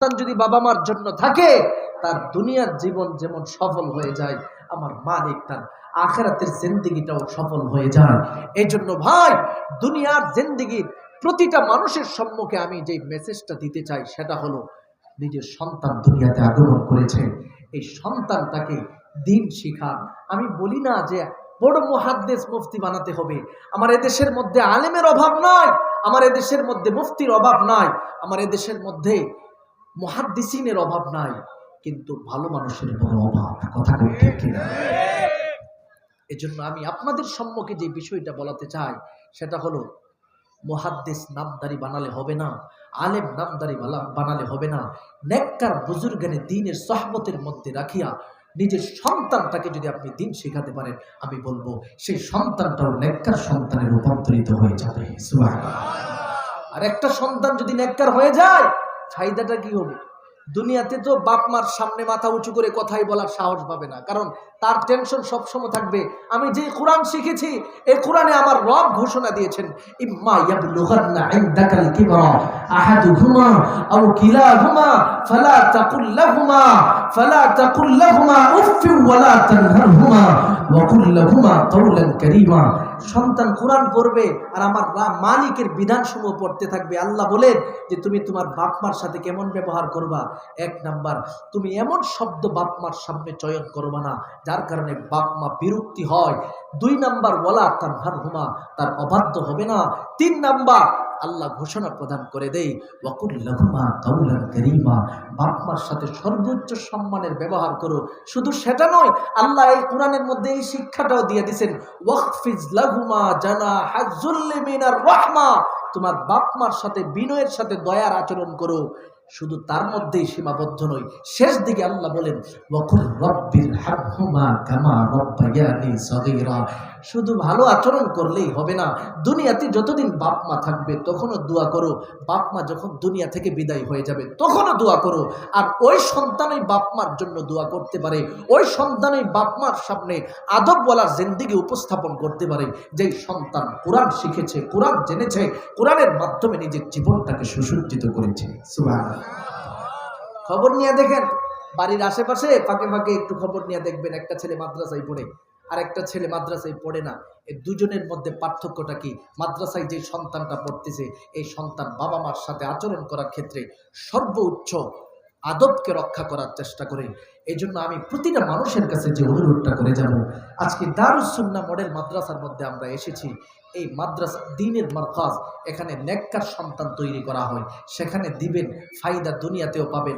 সন্তান যদি বাবা মার জন্য থাকে, তার দুনিয়ার জীবন যেমন সফল হয়ে যায়, আমার মালিক তার আখেরাতের জিন্দিগিটাও সফল হয়ে যায়। এই জন্য ভাই, দুনিয়ার জিন্দিগির প্রতিটা মানুষের সম্মুখে আমি যে মেসেজটা দিতে চাই, সেটা হলো নিজের সন্তান দুনিয়াতে আগমন করেছে। এই সন্তানটাকে দিন শিখান। আমি বলি না যে বড় মহাদ্দেশ মুফতি বানাতে হবে। আমার এদেশের মধ্যে আলেমের অভাব নয় আমার এদেশের মধ্যে মুফতির অভাব নাই, আমার এদেশের মধ্যে মহাদ্দিসিনের অভাব নাই, কিন্তু ভালো মানুষের বড় অভাব, কথা এজন্য আমি আপনাদের সম্মুখে যে বিষয়টা বলাতে চাই, সেটা হলো মহাদ্দেশ নামদারি বানালে হবে না, আলেম নামদারি বানালে হবে না, নেককার বুজুর্গানে দিনের সহমতের মধ্যে রাখিয়া নিজের সন্তানটাকে যদি আপনি দিন শেখাতে পারেন, আমি বলব, সেই সন্তানটাও নেককার সন্তানে রূপান্তরিত হয়ে যাবে। আর একটা সন্তান যদি নেককার হয়ে যায় ফায়দাটা কি হবে? দুনিয়াতে তো বাপ মার সামনে মাথা উঁচু করে কথাই বলার সাহস পাবে না। কারণ তার টেনশন সবসময় থাকবে। আমি যে কোরআন শিখেছি এই কোরআনে আমার রব ঘোষণা দিয়েছেন, ইম্মা সন্তান কোরআন পড়বে আর আমার মালিকের বিধানসমূহ পড়তে থাকবে। আল্লাহ বলেন যে তুমি তোমার বাপমার সাথে কেমন ব্যবহার করবা? এক নাম্বার, তুমি এমন শব্দ বাপমার সামনে চয়ন করবা না, যার কারণে বাপমা বিরক্তি হয়। দুই নাম্বার বলা তার ভার হুমা তার অবাধ্য হবে না। তিন নাম্বার আল্লাহ ঘোষণা প্রদান করে দেই ওয়াকুল্লাহুমা কাউলান কারীমা। সাথে সর্বোচ্চ সম্মানের ব্যবহার করো। শুধু সেটা নয়, আল্লাহ এই কোরআনের মধ্যে এই শিক্ষাটাও দিয়ে দিয়েছেন ওয়াকফিজ লাহুমা জানা হাজুল্লি মিনার রাহমা। তোমার বাপ মার সাথে বিনয়ের সাথে দয়ার আচরণ করো। শুধু তার মধ্যেই সীমাবদ্ধ নয় শেষ দিকে আল্লাহ বলেন ওয়াকুর রব্বির হাবহুমা কামা রব্বায়ানি সগীরা। শুধু ভালো আচরণ করলেই হবে না। দুনিয়াতে যতদিন বাপ মা থাকবে, তখনও দোয়া করো। বাপ মা যখন দুনিয়া থেকে বিদায় হয়ে যাবে, তখনও দোয়া করো। আর ওই সন্তানই বাপ মার জন্য দোয়া করতে পারে। ওই সন্তানই বাপ মার সামনে আদব বলার জিন্দিগি উপস্থাপন করতে পারে। যেই সন্তান কোরআন শিখেছে, কোরআন জেনেছে, কোরআনের মাধ্যমে নিজের জীবনটাকে সুসজ্জিত করেছে। খবর নিয়ে দেখেন, বাড়ির আশেপাশে ফাঁকে ফাঁকে একটু খবর নিয়ে দেখবেন। একটা ছেলে মাদ্রাসায় পড়ে। আর একটা ছেলে মাদ্রাসায় পড়ে না এই দুজনের মধ্যে পার্থক্যটা কি? মাদ্রাসায় যে সন্তানটা পড়তেছে, এই সন্তান বাবা মার সাথে আচরণ করার ক্ষেত্রে সর্বোচ্চ আদবকে রক্ষা করার চেষ্টা করে। এই জন্য আমি প্রতিটা মানুষের কাছে যে অনুরোধটা করে যাব, আজকে দারুসুন্না মডেল মাদ্রাসার মধ্যে আমরা এসেছি। এই মাদ্রাসা দিনের মারকাজ, এখানে নেককার সন্তান তৈরি করা হয়। সেখানে দিবেন, ফায়দা দুনিয়াতেও পাবেন।